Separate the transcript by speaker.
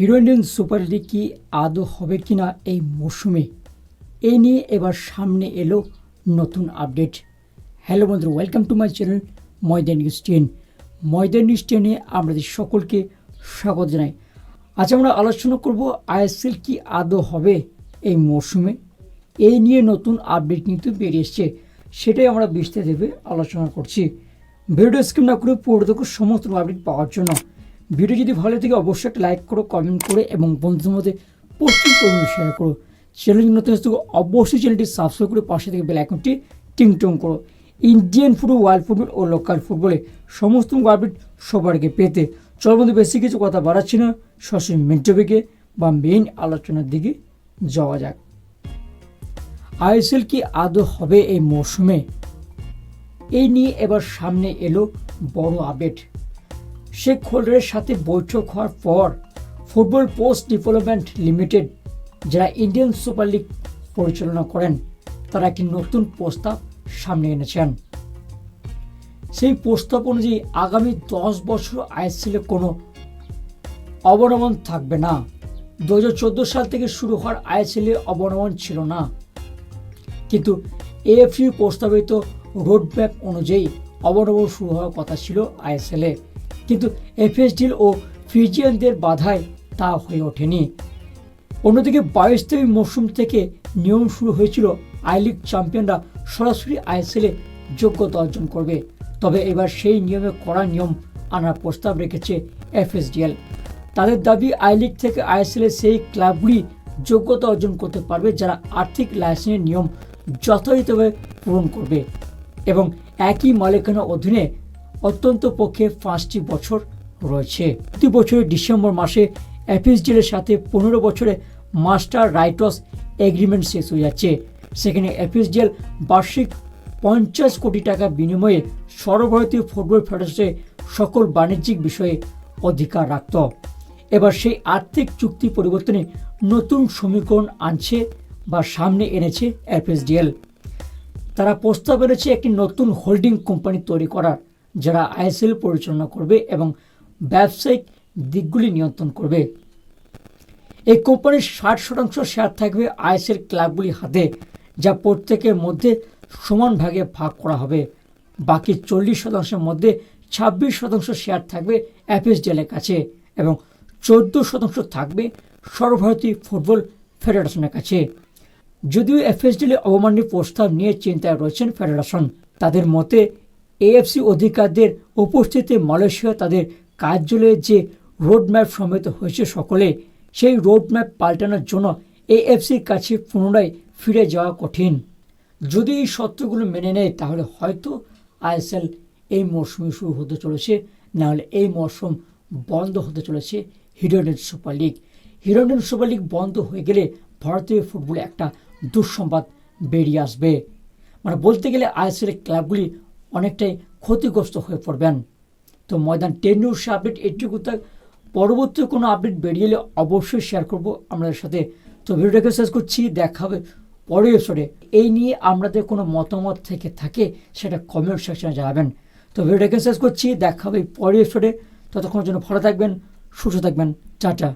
Speaker 1: Hero Indian super league কি আদৌ হবে কিনা এই মরশুমে এই নিয়ে এবার সামনে এলো নতুন আপডেট। হ্যালো বন্ধু welcome to my channel Maidan news ten Maidan news টেনে আমাদের সকলকে স্বাগত জানাই। আজ আমরা আলোচনা করব আইএসএল কি আদৌ হবে এই মরশুমে এই নিয়ে নতুন আপডেট কিন্তু বেরিয়ে এসছে, সেটাই আমরা বিস্তারিতভাবে আলোচনা করছি। ভিডিও স্ক্রিন না করে দেখো সমস্ত আপডেট পাওয়ার জন্য। ভিডিও যদি ভালো থেকে, অবশ্যই একটা লাইক করো কমেন্ট করে এবং বন্ধুদের মধ্যে প্রচুর পরিমাণে শেয়ার করো। চ্যানেল নতুন থাকো, অবশ্যই চ্যানেলটি সাবস্ক্রাইব করে পাশে থেকে বেল আইকনটি টিং টং করো। ইন্ডিয়ান ফুটবল ওয়ার্ল্ড ফুটবল ও লোকাল ফুটবলে সমস্ত আপডেট সবার আগে পেতে। চল বন্ধু, বেশি কিছু কথা বাড়াচ্ছি না। সরাসরি মেন টপিকে বা মেইন আলোচনার দিকে যাওয়া যাক। আইএসএল কি আদৌ হবে এই মরশুমে? এই নিয়ে এবার সামনে এলো বড় আপডেট শেখ হোল্ডারের সাথে বৈঠক হওয়ার পর ফুটবল পোস্ট ডেভেলপমেন্ট লিমিটেড, যারা ইন্ডিয়ান সুপার লিগ পরিচালনা করেন, তারা একটি নতুন প্রস্তাব সামনে এনেছেন। সেই প্রস্তাব অনুযায়ী আগামী দশ বছর আইএসএলে কোনো অবনমন থাকবে না। দু হাজার চোদ্দ সাল থেকে শুরু হওয়ার আইএসএলে অবনমন ছিল না। কিন্তু এএফসির প্রস্তাবিত রোডম্যাপ অনুযায়ী অবনমন শুরু হওয়ার কথা ছিল আইএসএলে কিন্তু এফএসডিএল ও ফিজিয়ানদের বাধায় তা হয়ে ওঠেনি। অন্যদিকে বাইশ থেকে মৌসুম থেকে নিয়ম শুরু হয়েছিল, আই লিগ চ্যাম্পিয়নরা সরাসরি আইএসএলে যোগ্যতা অর্জন করবে। তবে এবার সেই নিয়মে কড়া নিয়ম আনার প্রস্তাব রেখেছে এফএসডিএল তাদের দাবি, আই লিগ থেকে আইএসএলে সেই ক্লাবগুলি যোগ্যতা অর্জন করতে পারবে যারা আর্থিক লাইসেন্সের নিয়ম যথাযথভাবে পূরণ করবে এবং একই মালিকানা অধীনে অত্যন্ত পক্ষে পাঁচটি বছর রয়েছে। প্রতি বছরের ডিসেম্বর মাসে এফএসডিএলের সাথে পনেরো বছরে মাস্টার রাইটস এগ্রিমেন্ট শেষ হয়ে যাচ্ছে। সেখানে এফএসডিএল বার্ষিক পঞ্চাশ কোটি টাকা বিনিময়ে সর্বভারতীয় ফুটবল ফেডারেশনে সকল বাণিজ্যিক বিষয়ে অধিকার রাখত। এবার সেই আর্থিক চুক্তি পরিবর্তনে নতুন সমীকরণ আনছে বা সামনে এনেছে এফএসডিএল তারা প্রস্তাব এনেছে একটি নতুন হোল্ডিং কোম্পানি তৈরি করার। যারা আইএসএল পরিচালনা করবে এবং ব্যবসায়িক দিকগুলি নিয়ন্ত্রণ করবে। এই কোম্পানির ষাট শতাংশ শেয়ার থাকবে আইএসএল ক্লাবগুলির হাতে, যা প্রত্যেকের মধ্যে সমান ভাগে ভাগ করা হবে। বাকি চল্লিশ শতাংশের মধ্যে ছাব্বিশ শতাংশ শেয়ার থাকবে এফএসডিএলের কাছে এবং চোদ্দ শতাংশ থাকবে সর্বভারতীয় ফুটবল ফেডারেশনের কাছে। যদিও এফএসডিএল অবমাননীয় প্রস্তাব নিয়ে চিন্তায় রয়েছেন ফেডারেশন, তাদের মতে এএফসি অধিকারদের উপস্থিতি মালয়েশিয়া তাদের কার্যালয়ে যে রোডম্যাপ সমেত হয়েছে সকলে, সেই রোডম্যাপ পাল্টানোর জন্য এএফসির কাছে পুনরায় ফিরে যাওয়া কঠিন। যদি এই সত্যগুলো মেনে নেয়, তাহলে হয়তো আইএসএল এই মরশুমে শুরু হতে চলেছে। নাহলে এই মরশুম বন্ধ হতে চলেছে hero Indian super league. Hero Indian super league বন্ধ হয়ে গেলে ভারতীয় ফুটবলে একটা দুঃসংবাদ বেরিয়ে আসবে। মানে বলতে গেলে আইএসএল ক্লাবগুলি অনেকটাই ক্ষতিগ্রস্ত হয়ে পড়বেন। তো ময়দান টেন নিউজ আপডেট এটুকু থাক পরবর্তী কোনো আপডেট বেরিয়ে এলে অবশ্যই শেয়ার করব। আপনাদের সাথে তো ভিডিওটাকে শেষ করছি। দেখা হবে পরের এপিসোডে এই নিয়ে আপনাদের কোনো মতামত থেকে থাকে সেটা কমেন্ট সেকশনে জানাবেন। তো ভিডিওটাকে শেষ করছি। দেখা হবে পরের এপিসোডে ততক্ষণের জন্য ভালো থাকবেন, সুস্থ থাকবেন। টাটা।